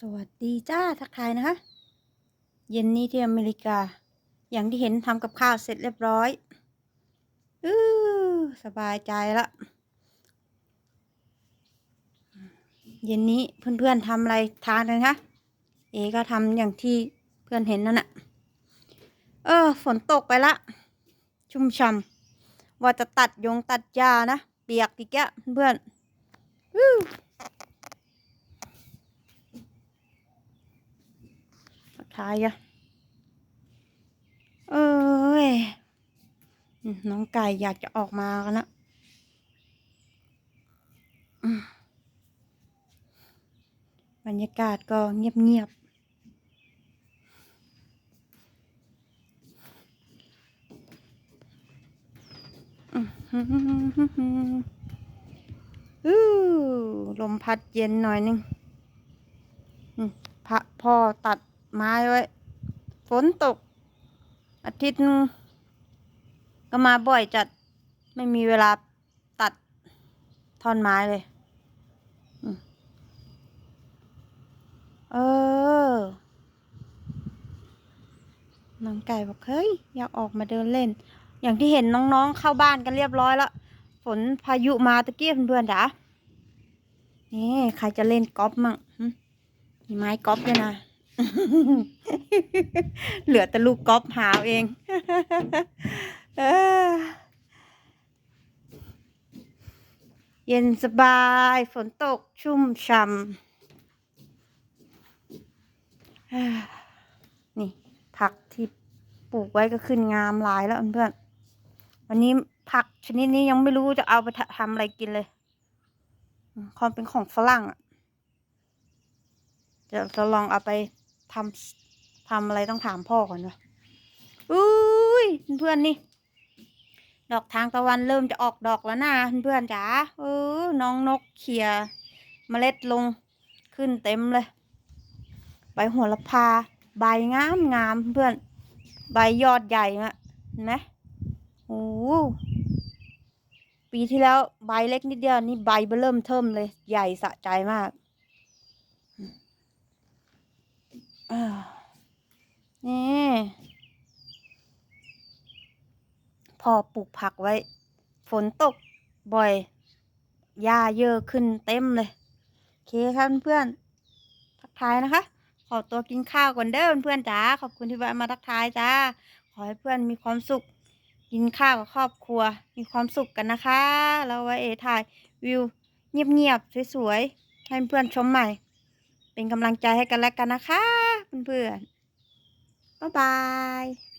สวัสดีจ้าทักทายนะคะ เย็นนี้ที่อเมริกา อย่างที่เห็นทำกับข้าวเสร็จเรียบร้อยอือสบายใจละ เย็นนี้เพื่อนๆทำอะไรทานกันคะเอก็ทำอย่างที่เพื่อนเห็นนั่นแหะเออ ฝนตกไปละ ชุ่มช่ำว่าจะตัดยงตัดหญ้านะ เปียกอีกแกเพื่อนๆ อู้ทักทายอะเอ้ย น้องไก่อยากจะออกมากันละอืมบรรยากาศก็เงียบๆอื้อหืออื้อลมพัดเย็นหน่อยนึงพระพ่อตัด ไม้ไว้ ฝนตก อาทิตย์นึงก็มาบ่อยจัด ไม่มีเวลาตัดท่อนไม้เลยอเออ น้องไก่บอกเฮ้ย อยากออกมาเดินเล่น อย่างที่เห็นน้องๆเข้าบ้านกันเรียบร้อยแล้ว ฝนพายุมาตะเกียบเพื่อนๆจ๋านี่ใครจะเล่นกอล์ฟมั่งมีไม้กอล์ฟด้วยนะ เหลือแต่ลูกก๊อฟหาเอาเองเย็นสบายฝนตกชุ่มช่ำนี่ ผักที่ปลูกไว้ก็ขึ้นงามหลายแล้วเพื่อนวันนี้ผักชนิดนี้ยังไม่รู้จะเอาไปทำอะไรกินเลยความเป็นของฝรั่งอะจะลองเอาไป ทำทำอะไรต้องถามพ่อก่อนนะอุ้ยเพื่อนๆนี่ ดอกทางตะวันเริ่มจะออกดอกแล้วนะเพื่อนจ๋าเออน้องนกเขี่ยเมล็ดลงขึ้นเต็มเลย ใบโหระพา ใบงามงามเพื่อน ใบยอดใหญ่อะเห็นไหมโอ้ปีที่แล้วใบเล็กนิดเดียวนี่ใบเบอเริ่มเทิมเลย ใหญ่สะใจมาก อ่า นี่พอปลูกผักไว้ ฝนตกบ่อยหญ้าเยอะขึ้นเต็มเลยโอเคครับเพื่อนทักทายนะคะ ขอตัวกินข้าวก่อนเด้อเพื่อนจ๋าขอบคุณที่แวะมาทักทายจ้าขอให้เพื่อนมีความสุข กินข้าวกับครอบครัว มีความสุขกันนะคะแล้วไว้เอถ่ายวิวเงียบๆสวยๆให้เพื่อนชมใหม่ เป็นกำลังใจให้กันและกันนะคะ เพื่อนๆบ๊ายบาย